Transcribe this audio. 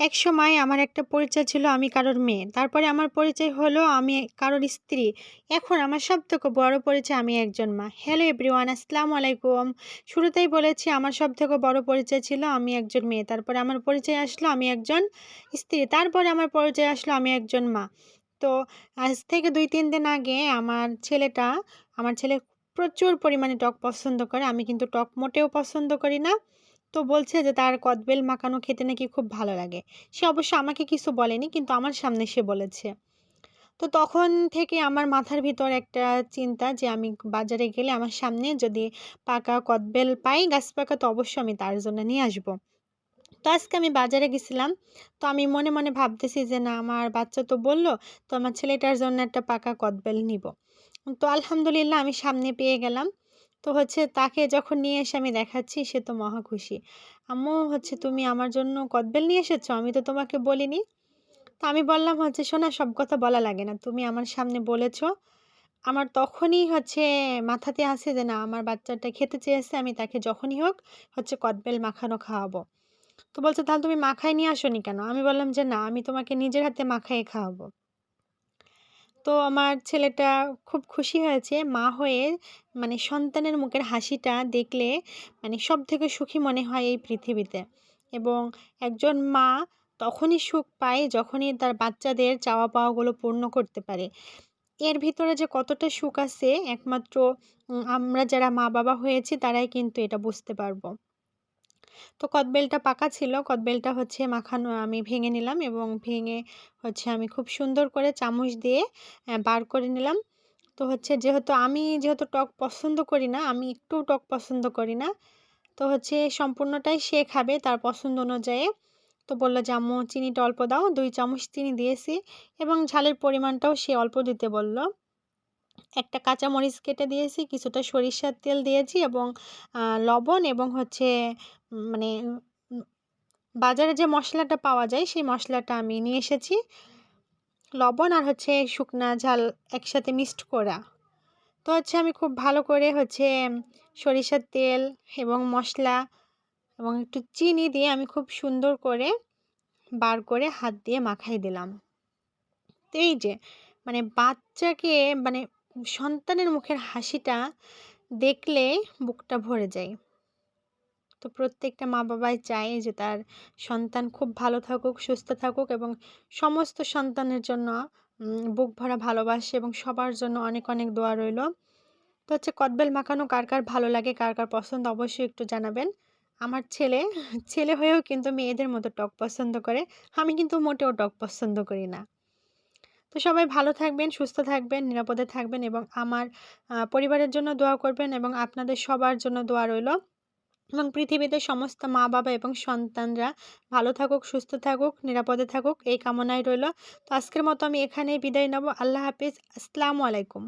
এক সময় আমার একটা পরিচয় ছিল আমি কারোর মেয়ে। তারপরে আমার পরিচয় হলো আমি কারোর স্ত্রী। এখন আমার সব থেকে বড় পরিচয় আমি একজন মা। হ্যালো এভরিওয়ান, আসসালামু আলাইকুম। শুরুতেই বলেছি আমার সব থেকে বড় পরিচয় ছিল আমি একজন মেয়ে। তারপরে আমার পরিচয় আসলো আমি একজন স্ত্রী। তারপরে আমার পরিচয় আসলো আমি একজন মা। তো আজ থেকে দুই তিন দিন আগে আমার ছেলেটা, আমার ছেলে প্রচুর পরিমাণে টক পছন্দ করে। আমি কিন্তু টক মোটেও পছন্দ করি না। তো বলছে যে, তার কদবেল মাখানো খেতে নাকি খুব ভালো লাগে। সে অবশ্য আমাকে কিছু বলেনি, কিন্তু আমার সামনে সে বলেছে। তো তখন থেকে আমার মাথার ভিতর একটা চিন্তা যে, আমি বাজারে গেলে আমার সামনে যদি পাকা কদবেল পাই, গাছ পাকা, তো অবশ্যই আমি তার জন্য নিয়ে আসব। তো আজকে আমি বাজারে গেছিলাম। তো আমি মনে মনে ভাবতেছি যে, না, আমার বাচ্চা তো বলল, তো আমার ছেলেটার জন্য একটা পাকা কদবেল নিব। তো আলহামদুলিল্লাহ আমি সামনে পেয়ে গেলাম। তো হচ্ছে তাকে যখন নিয়ে এসে আমি দেখাচ্ছি, সে তো মহা খুশি। আম্মু, হচ্ছে তুমি আমার জন্য কদবেল নিয়ে এসেছ? আমি তো তোমাকে বলিনি। তো আমি বললাম হচ্ছে, শোনা, সব কথা বলা লাগে না। তুমি আমার সামনে বলেছ। আমার তখনই হচ্ছে মাথাতে আসে যে না, আমার বাচ্চাটা খেতে চেয়েছে, আমি তাকে যখনই হোক হচ্ছে কদবেল মাখানো খাওয়াবো। তো বলছে, তাহলে তুমি মাখায় নিয়ে আসোনি কেন? আমি বললাম যে, না, আমি তোমাকে নিজের হাতে মাখায় খাওয়াবো। তো আমার ছেলেটা খুব খুশি হয়েছে। মা হয়ে মানে সন্তানের মুখের হাসিটা দেখলে মানে সব থেকে সুখী মনে হয় এই পৃথিবীতে। এবং একজন মা তখনই সুখ পায় যখনই তার বাচ্চাদের চাওয়া পাওয়াগুলো পূর্ণ করতে পারে। এর ভিতরে যে কতটা সুখ আছে, একমাত্র আমরা যারা মা বাবা হয়েছি তারাই কিন্তু এটা বুঝতে পারব। তো কদবেলটা পাকা ছিল কদবেলটা হচ্ছে মাখানো, আমি ভেঙে নিলাম এবং ভেঙে হচ্ছে আমি খুব সুন্দর করে চামচ দিয়ে বার করে নিলাম। তো হচ্ছে যেহেতু আমি যেহেতু টক পছন্দ করি না, আমি একটু টক পছন্দ করি না, তো হচ্ছে সম্পূর্ণটাই সে খাবে তার পছন্দ অনুযায়ী। তো বলল যে, আম্মু, চিনিটা অল্প দাও, দুই চামচ চিনি দিয়েছি এবং ঝালের পরিমাণটাও সে অল্প দিতে বলল। একটা কাঁচা মরিচ কেটে দিয়েছি, কিছুটা সরিষার তেল দিয়েছি এবং লবণ এবং হচ্ছে মানে বাজারে যে মশলাটা পাওয়া যায় সেই মশলাটা আমি নিয়ে এসেছি। লবণ আর হচ্ছে শুকনা ঝাল একসাথে মিক্সড করা। তো হচ্ছে আমি খুব ভালো করে হচ্ছে সরিষার তেল এবং মশলা এবং একটু চিনি দিয়ে আমি খুব সুন্দর করে বার করে হাত দিয়ে মাখাই দিলাম। তো এই যে মানে বাচ্চাকে মানে সন্তানের মুখের হাসিটা দেখলে বুকটা ভরে যায়। তো প্রত্যেকটা মা বাবাই চায় যে তার সন্তান খুব ভালো থাকুক, সুস্থ থাকুক এবং সমস্ত সন্তানের জন্য বুক ভরা ভালোবাসে এবং সবার জন্য অনেক অনেক দোয়া রইল। তো হচ্ছে কদবেল মাখানো কার কার ভালো লাগে, কার কার পছন্দ অবশ্যই একটু জানাবেন। আমার ছেলে ছেলে হয়েও কিন্তু মেয়েদের মতো টক পছন্দ করে, আমি কিন্তু মোটেও টক পছন্দ করি না। তো সবাই ভালো থাকবেন, সুস্থ থাকবেন, নিরাপদে থাকবেন এবং আমার পরিবারের জন্য দোয়া করবেন এবং আপনাদের সবার জন্য দোয়া রইল এবং পৃথিবীতে সমস্ত মা বাবা এবং সন্তানরা ভালো থাকুক, সুস্থ থাকুক, নিরাপদে থাকুক, এই কামনায় রইল। তো আজকের মতো আমি এখানেই বিদায় নেব। আল্লাহ হাফিজ। আসসালামু আলাইকুম।